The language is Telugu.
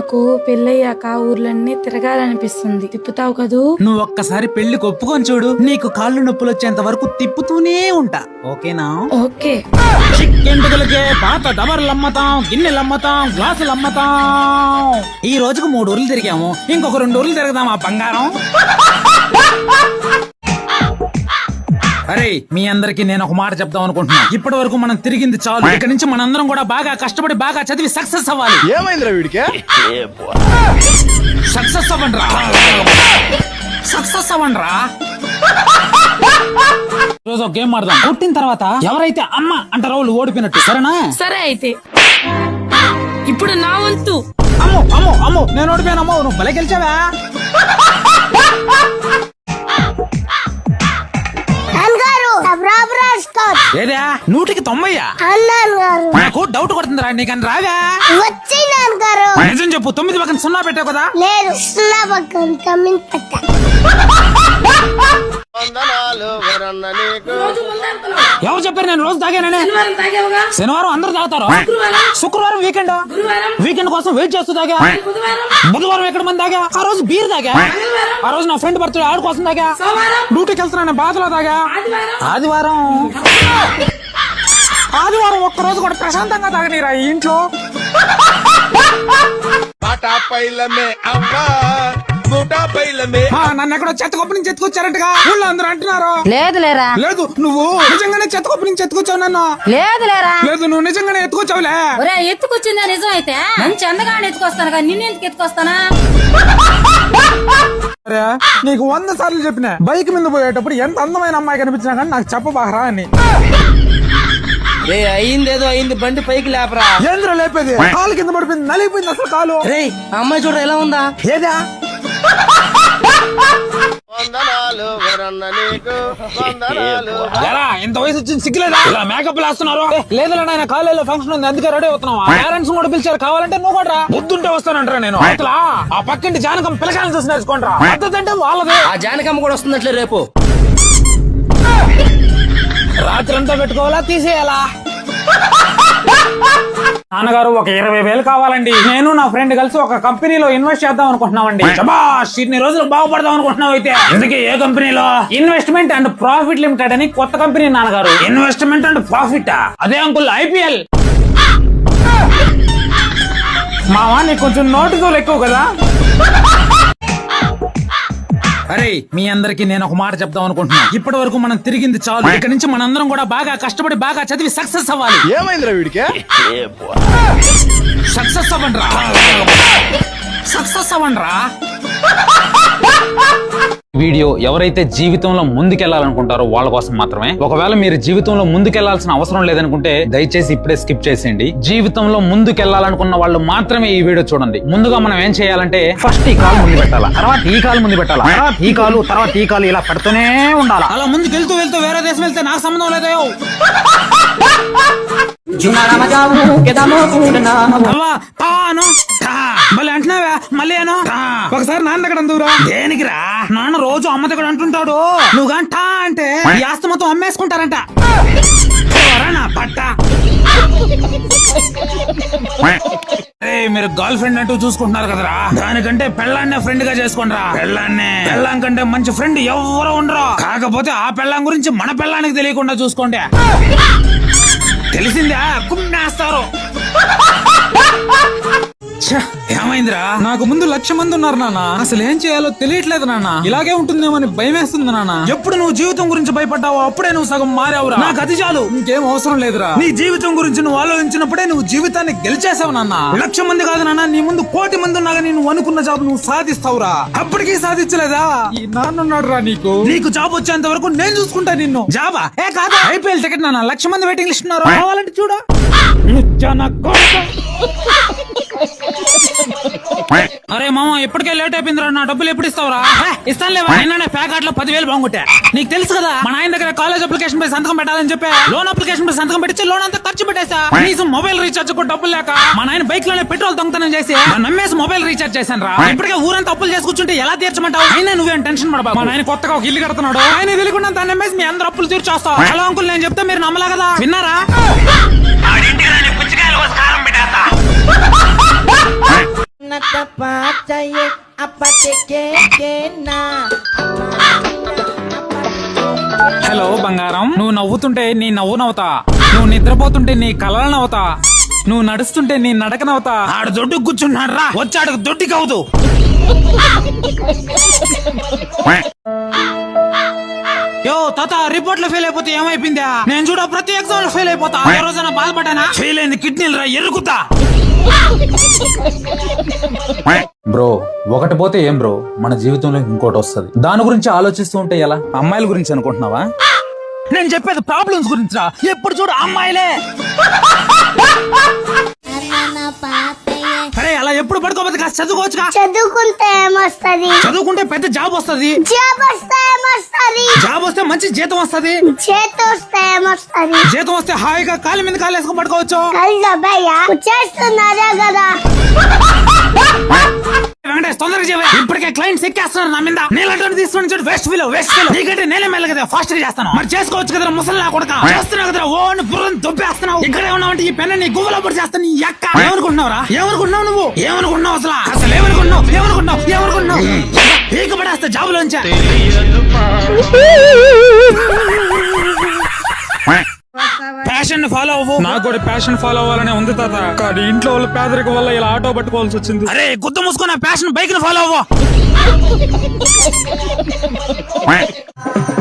నాకు పెళ్ళయ్యాక ఊర్లన్నీ తిరగాలనిపిస్తుంది. తిప్పుతావు కదూ? నువ్వు ఒక్కసారి పెళ్ళి ఒప్పుకొని చూడు. నీకు కాళ్ళు నొప్పులు వచ్చేంత వరకు తిప్పుతూనే ఉంటా. ఓకేనా? ఓకే. పాత డబర్లు అమ్మతాం గిన్నెలు అమ్మతాం గ్లాసులు అమ్మతాం ఈ రోజుకు మూడు ఊర్లు తిరిగాము. ఇంకొక రెండు ఊర్లు తిరగదాం ఆ బంగారం? అరే మీ అందరికి నేను ఒక మాట చెప్దాం అనుకుంటున్నా. ఇప్పటి వరకు మనం తిరిగింది చాలు. ఇక నుంచి మనందరం కూడా బాగా కష్టపడి బాగా చదివి సక్సెస్ అవ్వాలి. ఏమైందిరా వీడికి? సక్సెస్ అవ్వండి సక్సెస్ అవ్వండి రోజు ఒక గేమ్ ఆడదాం. కొట్టిన తర్వాత ఎవరైతే అమ్మ అంటారో వాళ్ళు ఓడిపోయినట్టు సరేనా? సరే అయితే. ఇప్పుడు నా వంతు. అమ్మో అమ్మో అమ్మో నేను ఓడిపోయాను అమ్మో నువ్వు భలే గెలిచావా? ఏదా? నూటికి గారు. నాకు డౌట్ కొడుతుందిరా నీకని రావా వచ్చి నాన్నగారు. నిజం చెప్పు తొమ్మిది పక్కన సున్నా పెట్టావు కదా? లేదు సున్నా పక్కన తమ్మిది పెట్ట. ఎవరు చెప్పారు నేను రోజు తాగాననే? శనివారం అందరూ తాగుతారు? శుక్రవారం. వీకెండ్? వీకెండ్ కోసం వెయిట్ చేస్తూ తాగా? బుధవారం. ఎక్కడ మంది తాగా? ఆ రోజు బీర్ తాగా? ఆ రోజు నా ఫ్రెండ్ బర్త్డే ఆడు కోసం తాగా? డ్యూటీకి వెళ్తున్నా బాధలో తాగా? ఆదివారం. ఆదివారం. ఒక్క రోజు కూడా ప్రశాంతంగా తాగనీరా ఇంట్లో. బాటా పైలమే అమ్మా నన్ను ఎక్కడో చెత్త కొప్ప నుంచి ఎత్తుకొచ్చారంటగా. ఊళ్ళో అందరూ అంటున్నారు. లేదు లేరా. లేదు నువ్వు నిజంగానే చెత్త కొప్ప నుంచి ఎత్తుకొచ్చావు నన్ను. లేదు లేరా. లేదు నువ్వు నిజంగానే ఎత్తుకొచ్చావులే. ఒరే ఎత్తుకొచ్చిందా నిజం అయితే మంచి అందగానే ఎత్తుకొస్తాను కానీ నిన్ను ఎందుకు ఎత్తుకొస్తానా? నీకు వంద సార్లు చెప్పిన బైక్ మీద పోయేటప్పుడు ఎంత అందమైన అమ్మాయి కనిపించినా కానీ నాకు చెప్పబాహరా అని. రే అయిందేదో అయింది బండి పైకి లేపరా. ఏంద్ర లేపేది? కాలు కింద పడిపోయింది నలిగిపోయింది అసలు కాలు. రే అమ్మాయి చూడరా ఎలా ఉందా? ఏదా? ఎలా ఇంత వయసు వచ్చింది సిగ్గులేదా? ఇలా మేకప్ వేస్తున్నారు లేదులే నాయన కాలేజీలో ఫంక్షన్ ఉంది అందుకే రెడీ అవుతున్నావా? పేరెంట్స్ కూడా పిలిచారు కావాలంటే నువ్వు కూడా రా. బుద్ధుంటే వస్తానంటారా నేను. అసలు ఆ పక్కింటి జానకం పిల్లకాయలు చూసి నేర్చుకుంటారా పద్ధతి అంటే వాళ్ళది. ఆ జానకమ్మ కూడా వస్తుందట్లే రేపు. రాత్రి అంతా పెట్టుకోవాలా తీసేయాలా? నాన్నగారు ఒక ఇరవై వేలు కావాలండి. నేను నా ఫ్రెండ్ కలిసి ఒక కంపెనీలో ఇన్వెస్ట్ చేద్దాం అనుకుంటున్నామండి. శభాష్ ఇన్ని రోజులు బాగుపడదాం అనుకుంటున్నావు అయితే. ఎందుకే? ఏ కంపెనీలో? ఇన్వెస్ట్మెంట్ అండ్ ప్రాఫిట్ లిమిటెడ్ అని కొత్త కంపెనీ నాన్నగారు. Investment and profit? అదే అంకుల్ ఐపీఎల్. మావా నీకు కొంచెం నోటుతో ఎక్కువ కదా? అరే మీ అందరికి నేను ఒక మాట చెప్దాం అనుకుంటున్నా. ఇప్పటి వరకు మనం తిరిగింది చాలు. ఇక నుంచి మనందరం కూడా బాగా కష్టపడి బాగా చదివి సక్సెస్ అవ్వాలి. ఏమైందిరా వీడికి? సక్సెస్ అవ్వండి సక్సెస్ అవ్వండి వీడియో ఎవరైతే జీవితంలో ముందుకెళ్ళాలనుకుంటారో వాళ్ళ కోసం మాత్రమే. ఒకవేళ మీరు జీవితంలో ముందుకెళ్ళాల్సిన అవసరం లేదనుకుంటే దయచేసి ఇప్పుడే స్కిప్ చేసేయండి. జీవితంలో ముందుకెళ్ళాలనుకున్న వాళ్ళు మాత్రమే ఈ వీడియో చూడండి. ముందుగా మనం ఏం చేయాలంటే ఫస్ట్ ఈ కాలు ముందు పెట్టాలా? తర్వాత ఈ కాలు ముందు పెట్టాలా? తర్వాత ఈ కాలు తర్వాత ఈ కాలు ఇలా పెడుతూనే ఉండాలి? అలా ముందుకు వెళ్తూ వెళ్తూ వేరే దేశం వెళ్తే నాకు సంబంధం లేదో మళ్ళీ అంటున్నావా మళ్ళీ ఒకసారి నాన్న దగ్గర దేనికి రా? నాన్న రోజు అమ్మ దగ్గర అంటుంటాడు. నువ్వు అంటే ఈ ఆస్తి మొత్తం అమ్మేసుకుంటారంట. పట్ట? మీరు గర్ల్ ఫ్రెండ్ అంటూ చూసుకుంటున్నారు కదరా? దానికంటే పెళ్ళాన్నే ఫ్రెండ్గా చేసుకుంటారా పెళ్ళాన్నే? పెళ్ళాం కంటే మంచి ఫ్రెండ్ ఎవరు ఉండరు. కాకపోతే ఆ పెళ్ళాం గురించి మన పెళ్ళానికి తెలియకుండా చూసుకోండి. తెలిసిందా? కుమ్మేస్తారు. ఏమైందిరా? నాకు ముందు లక్ష మంది ఉన్నారు నాన్న. అసలు ఏం చేయాలో తెలియట్లేదు నాన్న. ఇలాగే ఉంటుందేమని భయం వేస్తుంది నాన్న. ఎప్పుడు నువ్వు జీవితం గురించి భయపడ్డావో అప్పుడే నువ్వు సగం మారావురా. నాకు అది చాలు. ఇంకేం అవసరం లేదురా. నీ జీవితం గురించి నువ్వు ఆలోచించినప్పుడే నువ్వు జీవితాన్ని గెలిచేసావు నాన్న. లక్ష మంది కాదు నాన్న నీ ముందు కోటి మంది ఉన్నా కానీ నువ్వు అనుకున్న జాబ్ నువ్వు సాధిస్తావురా. అప్పటికీ సాధించలేదా? ఈ నాన్న ఉన్నాడు రా నీకు. నీకు జాబ్ వచ్చేంత వరకు నేను చూసుకుంటా నిన్ను. జాబా? ఏ కాదు? ఐపీఎల్ టికెట్ నాన్న. లక్ష మంది వెయిటింగ్ లిస్ట్ ఉన్నారు? కావాలంటే చూడు. అరే మామ ఇప్పటికే లేట్ అయిపోయిందిరా నా డబ్బులు ఎప్పుడు ఇస్తావురా? ఇస్తాను లేవా? నిన్ననే ప్యాకెట్లో పదివేలు బాగుంటే నీకు తెలుసు కదా? మా ఆయన దగ్గర కాలేజ్ అప్లికేషన్ పై సంతకం పెట్టాలని చెప్పి. లోన్ అప్లికేషన్ పై సంతకం పెట్టి లోన్ అంతా ఖర్చు పెట్టేసా కనీసం మొబైల్ రీఛార్జ్ కూడా డబ్బులు లేక మా నాయన బైక్లోనే పెట్రోల్ దొంగతనం చేసి నన్ను నమ్మేసి మొబైల్ రీఛార్జ్ చేశాను రా ఇప్పటికే ఊరంతా అప్పులు చేసి కూర్చుంటే ఎలా తీర్చమంటావు? అయినా నువ్వేం టెన్షన్ పడబా మా నాయన కొత్తగా ఒక ఇల్లు కడుతున్నాడు. ఆయన తెలియకుండా దాన్ని నమ్మేసి మీ అందరు అప్పులు తీర్చేస్తావు హలో అంకుల్ నేను చెప్తే మీరు నమ్మలా కదా? విన్నారా? హలో బంగారం నువ్వు నవ్వుతుంటే నీ నవ్వు నవ్వుతా. నువ్వు నిద్రపోతుంటే నీ కలలు నవ్వుతా. నువ్వు నడుస్తుంటే నీ నడక నవ్వుతా. ఆడ దొడ్డు కూర్చున్నాడు రా వచ్చాడు దొడ్డి కవుదు యో తాత రిపోర్ట్లు ఫెయిల్ అయిపోతే ఏమైపోయిందా? నేను చూడ ప్రతి ఎగ్జామ్ ఫెయిల్ అయిపోతా. ఏ రోజున బాధపడ్డానా? ఫెయిల్ అయింది కిడ్నీలు రా ఎరుకుతా. బ్రో ఒకటి పోతే ఏం బ్రో? మన జీవితంలో ఇంకోటి వస్తుంది. దాని గురించి ఆలోచిస్తూ ఉంటే ఎలా? అమ్మాయిల గురించి అనుకుంటున్నావా? నేను చెప్పేది ప్రాబ్లమ్స్ గురించి ఎప్పుడు చూడు అమ్మాయిలే. అరే అలా ఎప్పుడు పడుకోబోతు కాస్త చదువుకోవచ్చుగా. చదువుకుంటే ఏమొస్తది? చదువుకుంటే పెద్ద జాబ్ వస్తది. జాబ్ వస్తే ఏమొస్తది? జాబ్ వస్తే మంచి జీతం వస్తది. చేతి వస్తే ఏమొస్తది? జీతం వస్తే హాయిగా కాలు మీద కాలు వేసుకొని పడుకోవచ్చు. కళ్ళు భయ్యా చేస్తున్నారే కదా. క్లయింట్స్ ఎక్కేస్తున్నారు నా మీద. నీళ్ళంటే తీసుకుని చూడు వేస్ట్ ఫీల్ వేస్ట్ ఫీల్ నీకంటే నేనే మెల్ల కదా ఫాస్ట్గా చేస్తాను. మరి చేసుకోవచ్చు కదా ముసలి కొడక. చేస్తున్నావు కదా ఓ అని బుర్రని దొబ్బేస్తున్నావు. ఇక్కడే ఉన్నావంటే ఈ పెన్న నీ గువ్వలో పడి చేస్తాను నీ ఎక్క ఏమనుకుంటున్నావురా? ఏమనుకుంటున్నావు నువ్వు? ఏమనుకుంటున్నావు అసలు? అసలు ఏమనుకుంటున్నావు? ఏమనుకుంటున్నావు? ఏమనుకుంటున్నావు? పీక పడేస్తా జాబులోంచా. ప్యాషన్ ఫాలో అవ్వు. నాకు కూడా ప్యాషన్ ఫాలో అవ్వాలనే ఉంది తాత. కానీ ఇంట్లో వాళ్ళ పేదరికం వల్ల ఇలా ఆటో పట్టుకోవాల్సి వచ్చింది. అరే గుద్ద మూసుకున్న ప్యాషన్ బైక్ని ఫాలో అవ్వు. Quack.